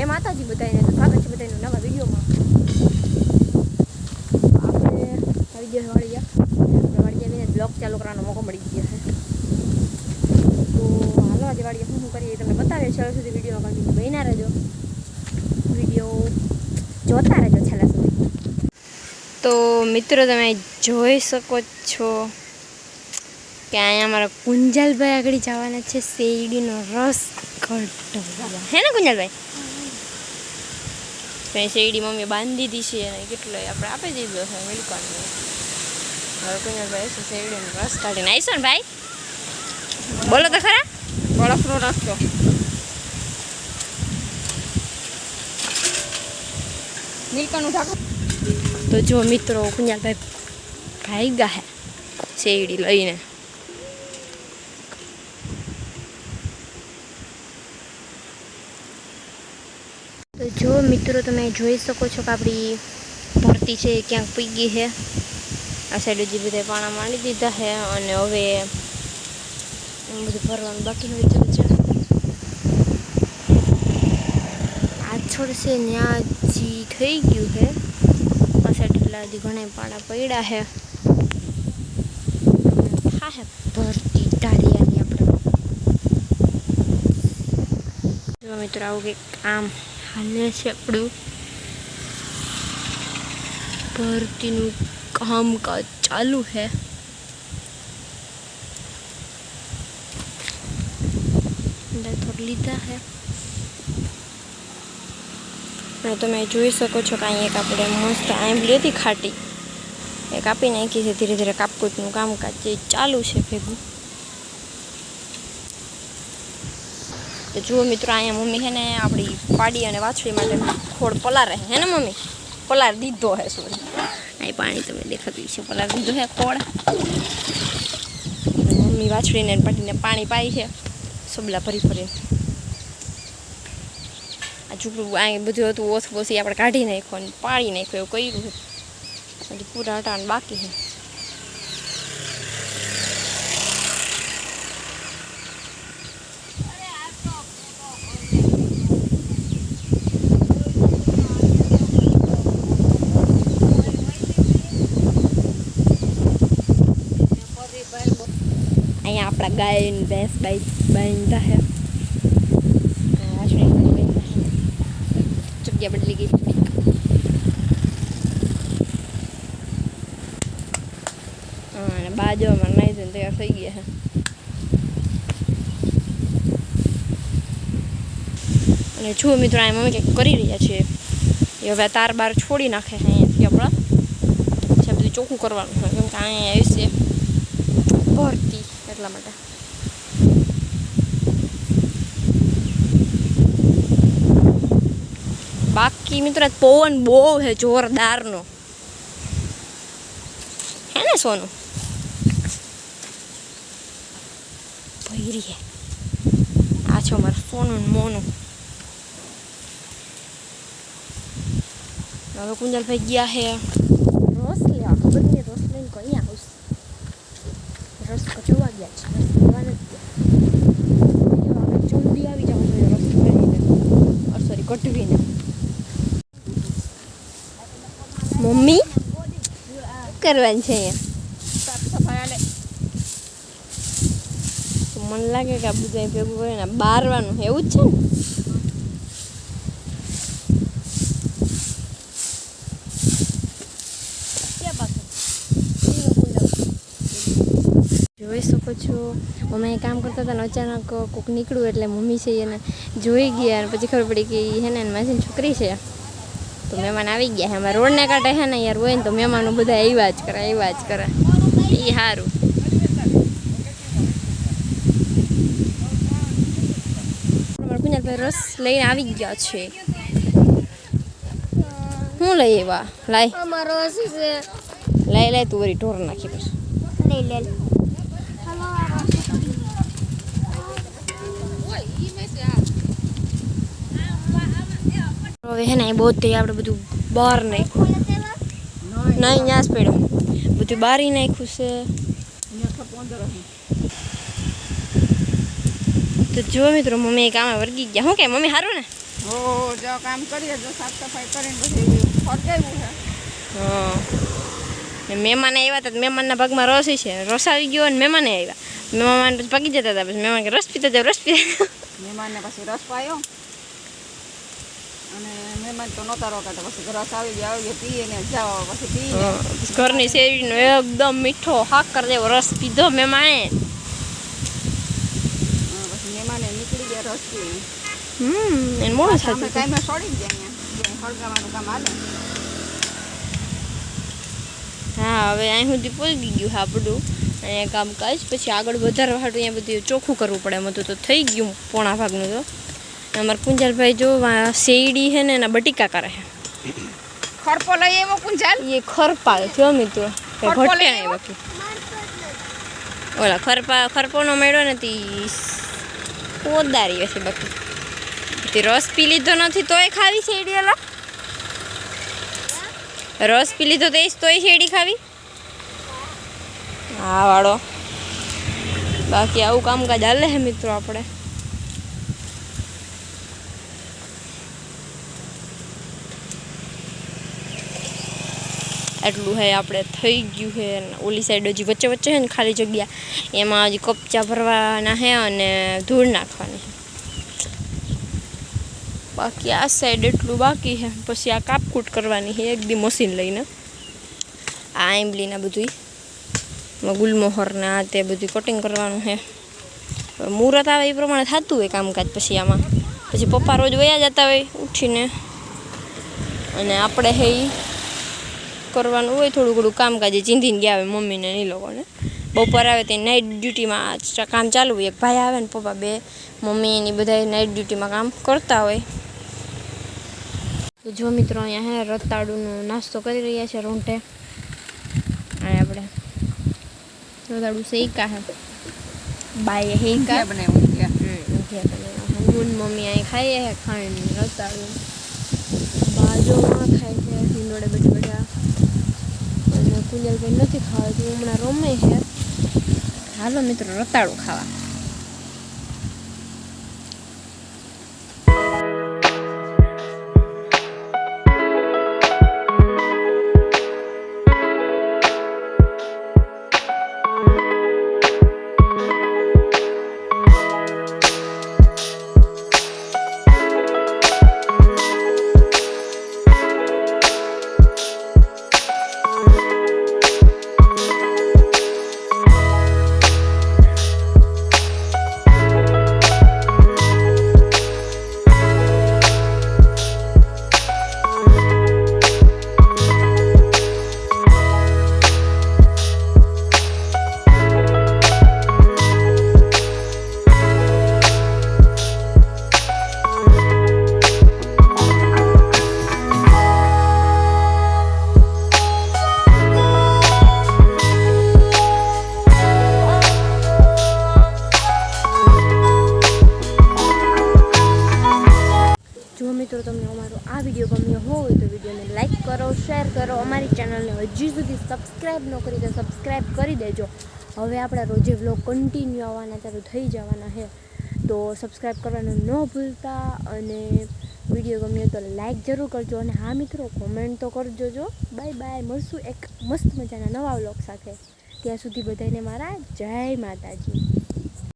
જય માતાજી બધાને તો સ્વાગત છે બધાનું નવા વિડીયોમાં. આપણે આવી ગયા વાળિયા આપણે વાળિયા બેને બ્લોગ ચાલુ કરવાનો મોકો મળી ગયો છે. તો હાલો આજે વાળી શું શું કરીએ તમને બતાવીએ. છેલ્લા સુધી વિડીયોમાં કન્ટિન્યુ બહેના રહેજો. વીડિયો જોતા રહેજો છેલ્લા સુધી. તો મિત્રો તમે જોઈ શકો છો કે અહીંયા અમારા કુંજલભાઈ આગળ જવાના છે. શેરડીનો રસ કઢવા હે ને કુંજલભાઈ? તો શેરડી મમ્મી બાંધી દીધી છે અને કેટલો આપણે આપી દીધો છે મિલકવાનું હવે કુંજલભાઈ છે શેરડીનો રસ કાઢીને આવીશો ને ભાઈ? બોલો તો ખરા. બળફનો રસ્તો નીલકાનું ઢાંકણ. તો જો મિત્રો કુંજલભાઈ ભાઈ ગયા હે શેરડી લઈને. જો મિત્રો તમે જોઈ શકો છો કે આપણી ભરતી છે એ ક્યાંક પી છે. આ સાઈડ હજી બધા પાણા માંડી દીધા છે અને હવે બધું ભરવાનું બાકી હોય છે આ છોડ છે ત્યાં જી થઈ ગયું છે. આ સાઈડ એટલા હજી ઘણા પાણા પડ્યા છે. હે ભરતી ટારિયાની આપણે. મિત્રો આવું કંઈક કામ હાલે છે આપણું ભરતીનું કામકાજ ચાલુ છે થોડ લીધા છે અને તમે જોઈ શકો છો કે અહીં એક આપણે મસ્ત આંબલી હતી ખાટી એ કાપી નાખી છે ધીરે ધીરે કાપકૂટનું કામકાજ જે ચાલુ છે ભેગું તો જુઓ મિત્રો, અહીંયા મમ્મી છે ને આપણી પાડી અને વાછડી માટે ખોળ પલાર હે ને મમ્મી? પલાર દીધો હે સોરી અહીં પાણી તમે દેખાતું છે પલાર દીધો હે, ખોળ. મમ્મી વાછડીને પાટીને પાણી પાઈ છે. સબલા ભરી ભરીને આ છોકરું આ બધું હતું ઓછ ઓછી આપણે કાઢી નાખ્યો અને પાડી નાખ્યો, એવું કર્યું પૂરા હટાણ બાકી છે અહીંયા આપણા ગાય ને ભેંસ બાંધતા છે જગ્યા બદલી ગઈ હા અને બાજુમાં નાઈ ધોઈને તૈયાર થઈ ગયા હે અને જુઓ મિત્રો આ મમ્મી કંઈક કરી રહ્યા છીએ એ હવે તાર બાર છોડી નાખે છે અહીંયાથી આપણા છે બધું ચોખ્ખું કરવાનું છે કેમ કે અહીંયા આવી છે ભરતી એટલા માટે. બાકી મિત્રો પવન બહુ છે, જોરદારનો. હે ને સોનું? ભૈરી હે. આ છો મારું સોનું મોનું. હવે કુંજલભાઈ ગયા હે. રોસ લેવા ખબર નહીં રસ લઈને કઈ આવીશ રસ કચવા ગયા છે. રસ લેવા નથી જલ્દી આવી જવું જોઈએ રસ કરીને સોરી કટવીને. મમ્મી કરવાની છે મને લાગે કે આ બધા ભેગું કરીને બારવાનું એવું જ છે ને ક્યાં પાછું શકો મમ્મી કામ કરતા હતા ને અચાનક કોક નીકળ્યું એટલે મમ્મી છે એને જોઈ ગયા અને પછી ખબર પડી કે હે ને એની છોકરી છે. તો મહેમાન આવી ગયા છે. અમારે રોડને કાંઠે હે ને યાર હોય ને તો મહેમાનો બધા આવ્યા જ કરે આવ્યા જ કરે. એ સારું કુંજલભાઈ રસ લઈને આવી ગયા છે. હું લઈ એવા લાય. હશે છે. લાય લાય તું વળી ઢોર નાખી પછી. લઈ લે. હવે હે ને એ બહુ આપણે બધું બહાર નાખ્યું. નહીં જ પડ્યું. બધું બારી નાખ્યું છે. તો જો મિત્રો મમ્મી કામે વર્ગી ગયા. શું કે મમ્મી સારું ને? હો જો કામ કરીએ. જો સાફ સફાઈ કરીને પછી ફરગાવ્યું છે. હા. મહેમાન આવ્યા હતા તો મહેમાનના ભાગમાં રસ છે. રસ આવી ગયો અને મહેમાને આવ્યા. મહેમાન પછી પગી જતા હતા પછી મહેમાન રસ પીતા જાવ રસ પીતા મહેમાનને પછી રસ પાયો. મહેમાન તો નહોતા રોકાતા. પછી રસ આવી ગયો આવી ગયો પીએ ને જાઓ પછી પીને હા, પછી ઘરની શેરડીનો એકદમ મીઠો હાકર જેવો રસ પીધો મહેમાને પછી મહેમાને નીકળી ગયા રસ પી હમ એને મોડું અમે ટાઈમે સડી ગયા અહીંયા. હળગાવાનું કામ હાલે. હા હવે અહીં સુધી પહોંચી ગયું આપણું અહીંયા કામકાજ પછી આગળ વધારવા હાટું અહીંયા બધું ચોખ્ખું કરવું પડે એમ હતું તો થઈ ગયું પોણા ભાગનું તો. અમારા કુંજાલભાઈ જો વા શેરડી છે ને એના બટીકા કરે છે ખરપો લઈ એવો કુંજાલ એ ખરપાલ થયો મિત્રો કઈ ખરપો ઘટે લઈ નહીં આવ્યો? બાકી ઓલા ખરપા ખરપોનો મેળો નથી પોદારી હશે બાકી તે રસ પી લીધો નથી તોય ખાવી શેરડી ઓલા રસ પી લીધો તો એ તોય શેરડી ખાવી હા વાળો બાકી આવું કામકાજ હાલે છે મિત્રો આપણે. એટલું હે, આપણે થઈ ગયું છે અને ઓલી સાઈડ હજી વચ્ચે વચ્ચે છે ને ખાલી જગ્યા. એમાં હજી કપચા ભરવાના છે અને ધૂળ નાખવાની છે બાકી આ સાઈડ એટલું બાકી છે પછી આ કાપકૂટ કરવાની છે એક દી મશીન લઈને. આ આંબલીના બધું ગુલમોહર ને આ તે બધું કટિંગ કરવાનું છે હવે મુહૂર્ત આવે એ પ્રમાણે થતું હોય કામકાજ પછી આમાં. પછી પપ્પા રોજ વયા જતા હોય ઉઠીને. અને આપણે હે ઈ કરવાનું હોય થોડું ઘણું કામકાજ એ ચીંધીને ગયા હોય મમ્મીને ને એ લોકોને. બપોર આવે તે નાઇટ ડ્યુટીમાં આ કામ ચાલુ હોય. એક ભાઈ આવે ને પપ્પા બે મમ્મી એની બધા નાઇટ ડ્યુટીમાં કામ કરતા હોય. તો જો મિત્રો અહીંયા હે રતાળુનો નાસ્તો કરી રહ્યા છે રોંઠે અને આપણે રતાળું શેકા હે. બાઈએ હેકા ક્યાં બનાવ્યું ક્યાં હું મમ્મી અહીં ખાઈએ હે ખાંડ રતાળું. બાજુમાં ખાય છે, હિંડોળે બેઠા બેઠા. અને કુંજલભાઈ નથી ખાવા તો હમણાં રમે છે. હાલો મિત્રો, રતાળું ખાવા. વીડિયો ગમ્યો હોય તો વિડીયોને લાઇક કરો શેર કરો. અમારી ચેનલને હજી સુધી સબસ્ક્રાઈબ ન કરી તો સબસ્ક્રાઈબ કરી દેજો. હવે આપણા રોજે વ્લોગ કન્ટિન્યુ આવવાના, ચાલુ થઈ જવાના છે. તો સબસ્ક્રાઈબ કરવાનું ન ભૂલતા અને વીડિયો ગમ્યો તો લાઈક જરૂર કરજો અને હા મિત્રો કોમેન્ટ તો કરજો જો. બાય બાય મળશું એક મસ્ત મજાના નવા વ્લોગ સાથે. ત્યાં સુધી બધાને મારા જય માતાજી.